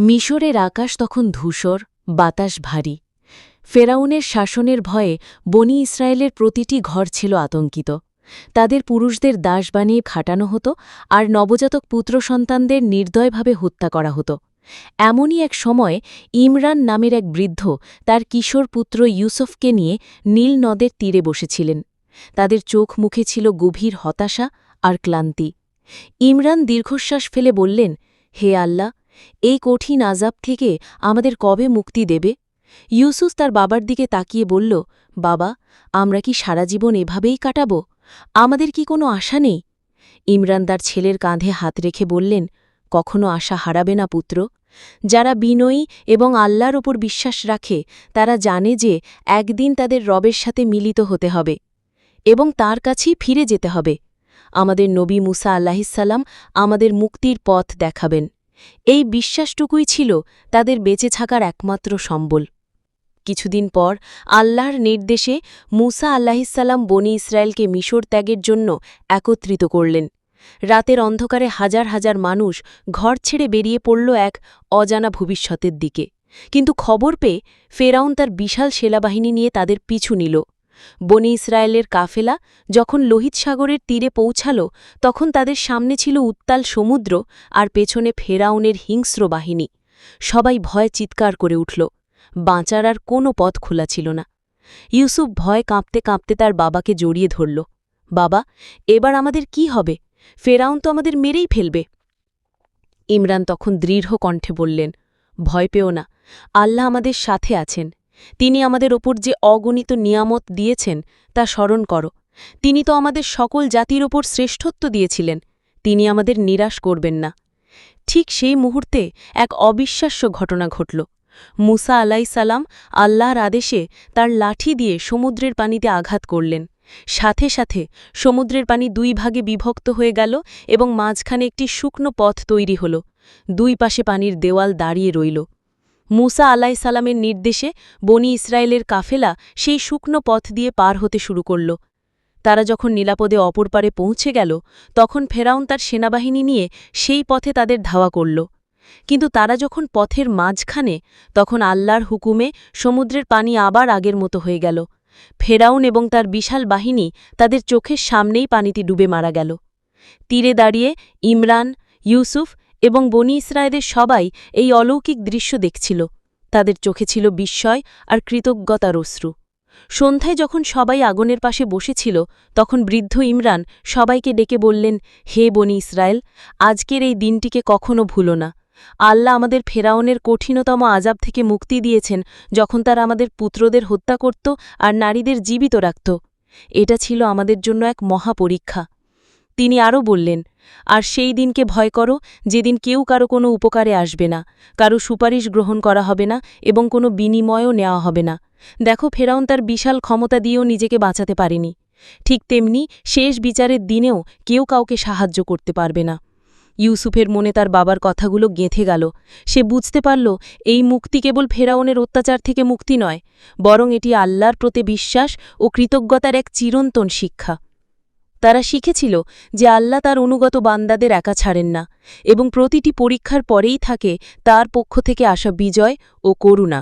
মিশরের আকাশ তখন ধূসর, বাতাস ভারী। ফেরাউনের শাসনের ভয়ে বনি ইসরায়েলের প্রতিটি ঘর ছিল আতঙ্কিত। তাদের পুরুষদের দাস বানিয়ে খাটানো হতো আর নবজাতক পুত্র সন্তানদের নির্দয়ভাবে হত্যা করা হতো। এমনই এক সময় ইমরান নামের এক বৃদ্ধ তার কিশোর পুত্র ইউসুফকে নিয়ে নীল নদের তীরে বসেছিলেন। তাদের চোখ মুখে ছিল গভীর হতাশা আর ক্লান্তি। ইমরান দীর্ঘশ্বাস ফেলে বললেন, হে আল্লাহ এই কঠিন আজাব থেকে আমাদের কবে মুক্তি দেবে? ইউসুস তার বাবার দিকে তাকিয়ে বলল, বাবা, আমরা কি সারা জীবন এভাবেই কাটাব? আমাদের কি কোনো আশা নেই? ইমরান তার ছেলের কাঁধে হাত রেখে বললেন, কখনো আশা হারাবে না, পুত্র। যারা বিনয়ী এবং আল্লাহর ওপর বিশ্বাস রাখে, তারা জানে যে একদিন তাদের রবের সাথে মিলিত হতে হবে এবং তার কাছেই ফিরে যেতে হবে। আমাদের নবী মুসা আল্লাহিসাল্লাম আমাদের মুক্তির পথ দেখাবেন। এই বিশ্বাসটুকুই ছিল তাদের বেঁচে থাকার একমাত্র সম্বল। কিছুদিন পর আল্লাহর নির্দেশে মুসা আল্লাহিসাল্লাম বনি ইসরায়েলকে মিশর ত্যাগের জন্য একত্রিত করলেন। রাতের অন্ধকারে হাজার হাজার মানুষ ঘর ছেড়ে বেরিয়ে পড়ল এক অজানা ভবিষ্যতের দিকে। কিন্তু খবর পেয়ে ফেরাউন তার বিশাল সেনাবাহিনী নিয়ে তাদের পিছু নিল। বনি ইসরায়েলের কাফেলা যখন লোহিত সাগরের তীরে পৌঁছাল, তখন তাদের সামনে ছিল উত্তাল সমুদ্র আর পেছনে ফেরাউনের হিংস্র বাহিনী। সবাই ভয় চিৎকার করে উঠল। বাঁচার আর কোনো পথ খোলা ছিল না। ইউসুফ ভয় কাঁপতে কাঁপতে তার বাবাকে জড়িয়ে ধরল। বাবা, এবার আমাদের কি হবে? ফেরাউন তো আমাদের মেরেই ফেলবে। ইমরান তখন দৃঢ় কণ্ঠে বললেন, ভয় পেও না। আল্লাহ আমাদের সাথে আছেন। তিনি আমাদের ওপর যে অগণিত নিয়ামত দিয়েছেন, তা স্মরণ করো। তিনি তো আমাদের সকল জাতির ওপর শ্রেষ্ঠত্ব দিয়েছিলেন, তিনি আমাদের নিরাশ করবেন না। ঠিক সেই মুহূর্তে এক অবিশ্বাস্য ঘটনা ঘটল। মুসা আলাইসাল্লাম আল্লাহর আদেশে তার লাঠি দিয়ে সমুদ্রের পানিতে আঘাত করলেন। সাথে সাথে সমুদ্রের পানি দুই ভাগে বিভক্ত হয়ে গেল এবং মাঝখানে একটি শুকনো পথ তৈরি হল। দুই পাশে পানির দেওয়াল দাঁড়িয়ে রইল। মুসা আলাহ সালামের নির্দেশে বনি ইসরায়েলের কাফেলা সেই শুকনো পথ দিয়ে পার হতে শুরু করল। তারা যখন নিরাপদে অপর পারে পৌঁছে গেল, তখন ফেরাউন তার সেনাবাহিনী নিয়ে সেই পথে তাদের ধাওয়া করল। কিন্তু তারা যখন পথের মাঝখানে, তখন আল্লাহর হুকুমে সমুদ্রের পানি আবার আগের মতো হয়ে গেল। ফেরাউন এবং তার বিশাল বাহিনী তাদের চোখের সামনেই পানিতে ডুবে মারা গেল। তীরে দাঁড়িয়ে ইমরান, ইউসুফ এবং বনি ইসরায়েলের সবাই এই অলৌকিক দৃশ্য দেখছিল। তাদের চোখে ছিল বিস্ময় আর কৃতজ্ঞতার অশ্রু। সন্ধ্যায় যখন সবাই আগুনের পাশে বসেছিল, তখন বৃদ্ধ ইমরান সবাইকে ডেকে বললেন, হে বনি ইসরায়েল, আজকের এই দিনটিকে কখনো ভুলো না। আল্লাহ আমাদের ফেরাউনের কঠিনতম আজাব থেকে মুক্তি দিয়েছেন যখন তারা আমাদের পুত্রদের হত্যা করত আর নারীদের জীবিত রাখত। এটা ছিল আমাদের জন্য এক মহাপরীক্ষা। তিনি আরও বললেন আর সেই দিনকে ভয় করো, যেদিন কেউ কারও কোনো উপকারে আসবে না, কারও সুপারিশ গ্রহণ করা হবে না এবং কোনো বিনিময়ও নেওয়া হবে না। দেখো, ফেরাউন তার বিশাল ক্ষমতা দিয়েও নিজেকে বাঁচাতে পারেনি। ঠিক তেমনি শেষ বিচারের দিনেও কেউ কাউকে সাহায্য করতে পারবে না। ইউসুফের মনে তার বাবার কথাগুলো গেঁথে গেল। সে বুঝতে পারল, এই মুক্তি কেবল ফেরাউনের অত্যাচার থেকে মুক্তি নয়, বরং এটি আল্লাহর প্রতি বিশ্বাস ও কৃতজ্ঞতার এক চিরন্তন শিক্ষা। তারা শিখেছিল যে আল্লাহ তার অনুগত বান্দাদের একা ছাড়েন না এবং প্রতিটি পরীক্ষার পরেই থাকে তার পক্ষ থেকে আসা বিজয় ও করুণা।